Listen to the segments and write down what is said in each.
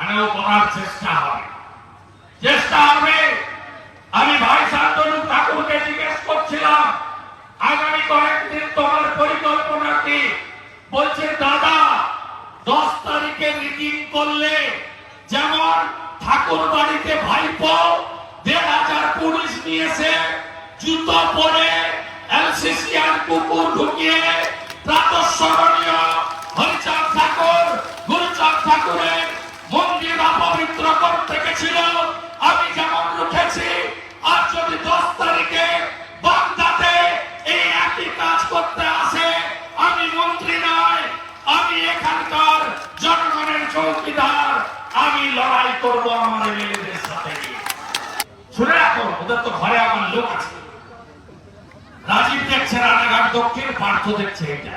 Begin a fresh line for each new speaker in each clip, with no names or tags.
এখানেও করার চেষ্টা হবে চেষ্টা হবে, আমি ভাই শান্তনু ঠাকুরকে জিজ্ঞেস করছিলাম, আগামী কয়েকদিন তোমার পরিকল্পনা বলছে, দাদা, দশ তারিখে মিটিং করলে যেমন ঠাকুর বাড়িতে ভাইপো দেড় হাজার পুলিশ নিয়েছে, জুতো পরে এলসিসি আর কুকুর ঢুকিয়ে প্রাতঃস্মরণীয় মন্দির অপবিত্র করতে গেছিল। আমি যেমন রুখেছি আর যদি দশ তারিখে বাগদাতে এই একই কাজ করতে আসে, আমি মন্ত্রী নয়, আমি এখানকার জনগণের চৌকিদার, আমি লড়াই করব আমার এমএলএদের সাথে। শুনে রাখুন ওদের তো ঘরে আমার লোক আছে। রাজীব দেখছে রানাঘাট দক্ষিণ, পার্থ দেখছে এটা।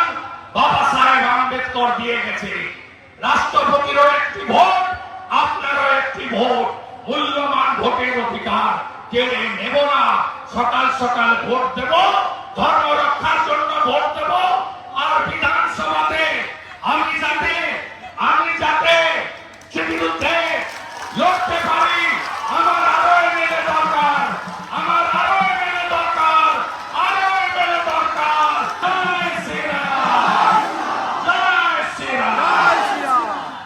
বাবা সাহেব আম্বেদকর দিয়ে গেছে। রাষ্ট্রপতিরও একটি ভোট, আপনারও একটি ভোট। মূল্যবান ভোটের অধিকার। কেড়ে নেব না? সকাল সকাল ভোট দেব। ধর্ম